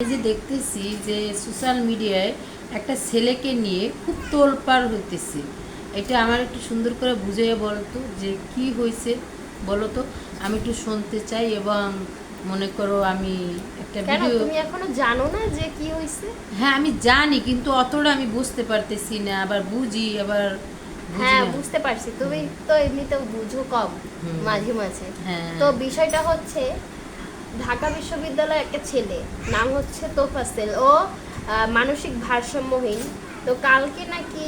এই যে দেখতেছি যে সোশ্যাল মিডিয়ায় একটা ছেলেকে নিয়ে খুব তোলপাড় হইতেছে। এটা আমার একটু সুন্দর করে বুঝিয়ে বলতো যে কি হয়েছে বলো তো আমি একটু শুনতে চাই এবং মনে করো আমি একটা ভিডিও তুমি এখনও জানো না যে কি হয়েছে হ্যাঁ আমি জানি কিন্তু অতটা আমি বুঝতে পারতেছি না আবার বুঝি আবার হ্যাঁ বুঝতে পারছি। তুমি তো এমনিতেও বুঝো কম মাঝে মাঝে। হ্যাঁ। তো বিষয়টা হচ্ছে ঢাকা বিশ্ববিদ্যালয়ে একটা ছেলে নাম হচ্ছে তোফাসেল ও মানসিক ভারসাম্যহীন। তো কালকে নাকি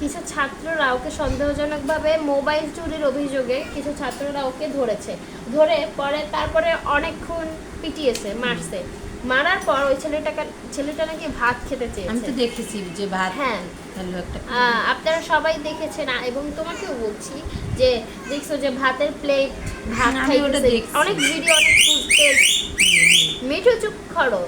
কিছু ছাত্ররা ওকে সন্দেহজনকভাবে মোবাইল চুরির অভিযোগে কিছু ছাত্ররা ওকে ধরেছে। ধরে পরে তারপরে অনেকক্ষণ পিটিয়েছে মারছে। মারার পর ওই ছেলেটাকে ছেলেটা নাকি ভাত খেতে আমি তো চেয়েছে দেখেছি যে ভাত হ্যাঁ। আপনারা সবাই দেখেছেন এবং তোমাকেও বলছি যে দেখছ যে ভাতের প্লেট ভাত খাইতেছে। অনেক ভিডিও অনেক ফুটেজ মিঠু চুপ করো।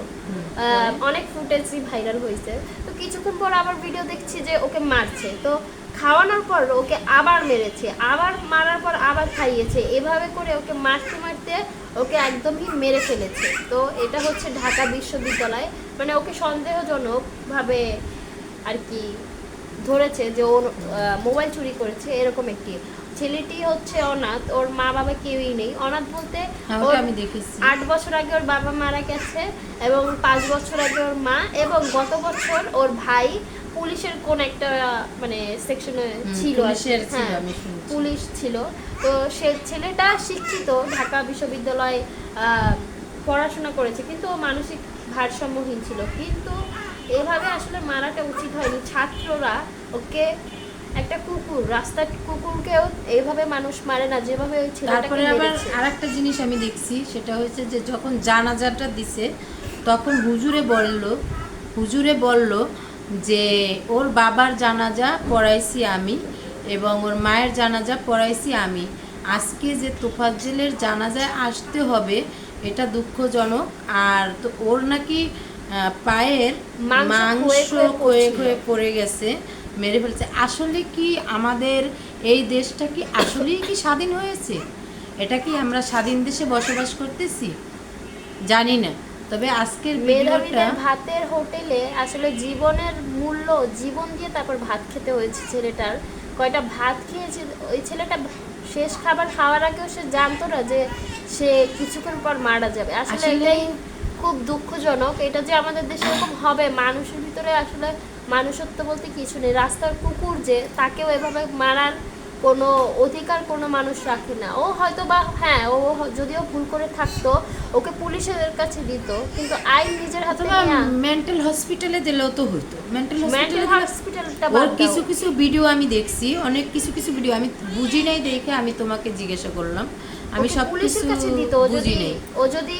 অনেক ফুটেজই ভাইরাল হয়েছে তো কিছুক্ষণ পর আবার ভিডিও দেখছি যে ওকে মারছে। তো খাওয়ানোর পর ওকে আবার মেরেছে। আবার মারার পর আবার খাইয়েছে। এভাবে করে ওকে মারতে মারতে ওকে একদমই মেরে ফেলেছে। তো এটা হচ্ছে ঢাকা বিশ্ববিদ্যালয়। মানে ওকে সন্দেহজনকভাবে আর কি ধরেছে যে ও মোবাইল চুরি করেছে। এরকম একটি ছেলেটি হচ্ছে অনাথ ওর মা বাবা কেউই নেই। অনাথ বলতে হ্যাঁ, আমি দেখেছি। আট বছর আগে ওর বাবা মারা গেছে এবং পাঁচ বছর আগে ওর মা এবং গত বছর ওর ভাই পুলিশের কোন একটা মানে সেকশনে ছিল হ্যাঁ। পুলিশ ছিল। তো সে ছেলেটা শিক্ষিত ঢাকা বিশ্ববিদ্যালয়ে আহ, পড়াশোনা করেছে কিন্তু ও মানসিক ভারসাম্যহীন ছিল। কিন্তু এভাবে আসলে মারাটা উচিত হয়নি। ছাত্ররা ওকে একটা কুকুর রাস্তার কুকুরকেও এইভাবে মানুষ মারে না যেভাবে ওই ছেলেটাকে তারপরে আবার আরেকটা জিনিস আমি দেখছি সেটা হয়েছে যে যখন জানাজাটা দিছে তখন হুজুরে বলল হুজুরে বলল যে ওর বাবার জানাজা পড়াইছি আমি এবং ওর মায়ের জানাজা পড়াইছি আমি। আজকে যে তোফাজ্জেলের জানাজায় আসতে হবে এটা দুঃখজনক। আর তো ওর নাকি পায়ের মাংস ক্ষয়ে পড়ছিল। ক্ষয়ে পড়ে গেছে। মেরে ফেলছে। আসলে কি আমাদের এই দেশটা কি আসলেই কি স্বাধীন হয়েছে? এটা কি আমরা স্বাধীন দেশে বসবাস করতেছি? জানি না। তবে আজকের ভিডিওটা ভাতের হোটেলে আসলে জীবনের মূল্য জীবন দিয়ে তারপর ভাত খেতে হয়েছে ছেলেটার। কয়টা ভাত খেয়েছে? ওই ছেলেটা শেষ খাবার খাওয়ার আগেও সে জানতো না যে সে কিছুক্ষণ পর মারা যাবে। আসলে আসলে- এটাই খুব দুঃখজনক। এটা যে আমাদের দেশে এরকম হবে মানুষের ভিতরে আসলে মানুষত্ব বলতে কিছু নেই। রাস্তার কুকুর যে তাকেও এভাবে মারার কোনো অধিকার কোনো মানুষ রাখে না। ও হয়তো বা হ্যাঁ ও যদিও ভুল করে থাকতো ওকে পুলিশের কাছে দিত কিন্তু আইন নিজের হাতে মেন্টাল হসপিটালে দিলেও তো হইতো। মেন্টাল হসপিটালটা ওর কিছু কিছু ভিডিও আমি দেখছি অনেক কিছু কিছু ভিডিও আমি বুঝি নাই দেখে আমি তোমাকে জিজ্ঞাসা করলাম। আমি সব পুলিশের কাছে দিত ও যদি ও যদি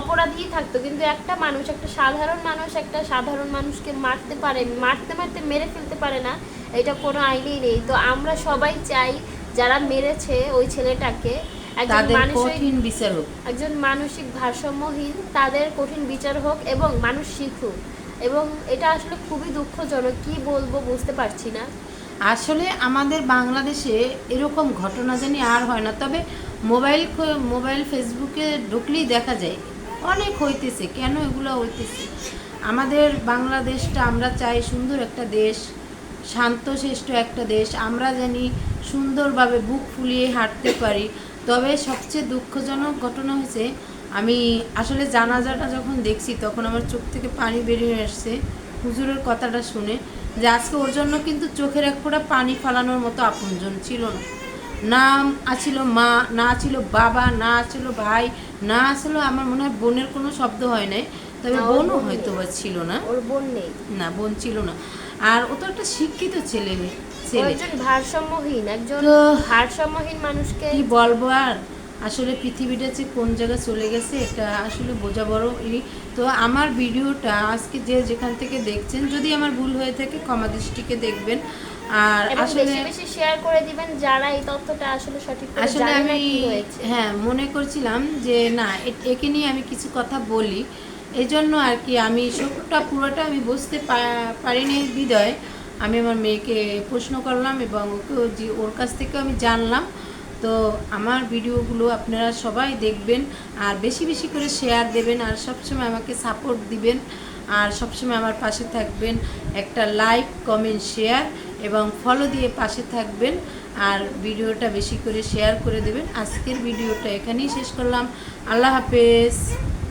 অপরাধী থাকতো। কিন্তু একটা মানুষ একটা সাধারণ মানুষ একটা সাধারণ মানুষকে মারতে পারে মারতে মারতে মেরে ফেলতে পারে না এটা কোনো আইনেই নেই। তো আমরা সবাই চাই যারা মেরেছে ওই ছেলেটাকে একজন কঠিন বিচার হোক। একজন মানসিক ভারসাম্যহীন তাদের কঠিন বিচার হোক এবং মানুষ শিখুক। এবং এটা আসলে খুবই দুঃখজনক কি বলব বুঝতে পারছি না। আসলে আমাদের বাংলাদেশে এরকম ঘটনা জানি আর হয় না তবে মোবাইল মোবাইল ফেসবুকে ঢুকলেই দেখা যায় অনেক হইতেছে। কেন এগুলো হইতেছে? আমাদের বাংলাদেশটা আমরা চাই সুন্দর একটা দেশ, শান্তশিষ্ট একটা দেশ। আমরা জানি সুন্দরভাবে বুক ফুলিয়ে হাঁটতে পারি। তবে সবচেয়ে দুঃখজনক ঘটনা হয়েছে আমি আসলে জানাজাটা যখন দেখছি, তখন আমার চোখ থেকে পানি বেরিয়ে আসছে হুজুরের কথাটা শুনে যে আজকে ওর জন্য কিন্তু চোখের এক ফোঁটা পানি ফালানোর মতো আপনজন ছিল না। না আছিল মা, না ছিল বাবা, না ছিল ভাই না ছিল আমার মনে হয় বোনের কোনো শব্দ হয় নাই তবে বোনও হয়তো বা ছিল না। ওর বোন নেই। না বোন ছিল না। আর ও তো একটা শিক্ষিত ছেলে ছেলে। একজন ভারসাম্যহীন একজন ভারসাম্যহীন মানুষকে কি বলব আর? আসলে পৃথিবীটা যে কোন জায়গায় চলে গেছে এটা আসলে বোঝা বড় ই। তো আমার ভিডিওটা আজকে যে যেখান থেকে দেখছেন যদি আমার ভুল হয়ে থাকে ক্ষমা দৃষ্টিকে দেখবেন। আর আসলে বেশি বেশি শেয়ার করে দিবেন যারা এই তথ্যটা আসলে সঠিক আসলে আমি হ্যাঁ মনে করছিলাম যে না একে নিয়ে আমি কিছু কথা বলি। এই জন্য আর কি আমি সবটা পুরোটা আমি বুঝতে পারিনি বিদয়। আমি আমার মেয়েকে প্রশ্ন করলাম এবং ওকে যে- ওর কাছ থেকে আমি জানলাম। তো আমার ভিডিওগুলো আপনারা সবাই দেখবেন আর বেশি বেশি করে শেয়ার দেবেন আর সবসময় আমাকে সাপোর্ট দিবেন। আর সবসময় আমার পাশে থাকবেন। একটা লাইক কমেন্ট শেয়ার এবং ফলো দিয়ে পাশে থাকবেন আর ভিডিওটা বেশি করে শেয়ার করে দেবেন। আজকের ভিডিওটা এখানেই শেষ করলাম। আল্লাহ হাফেজ।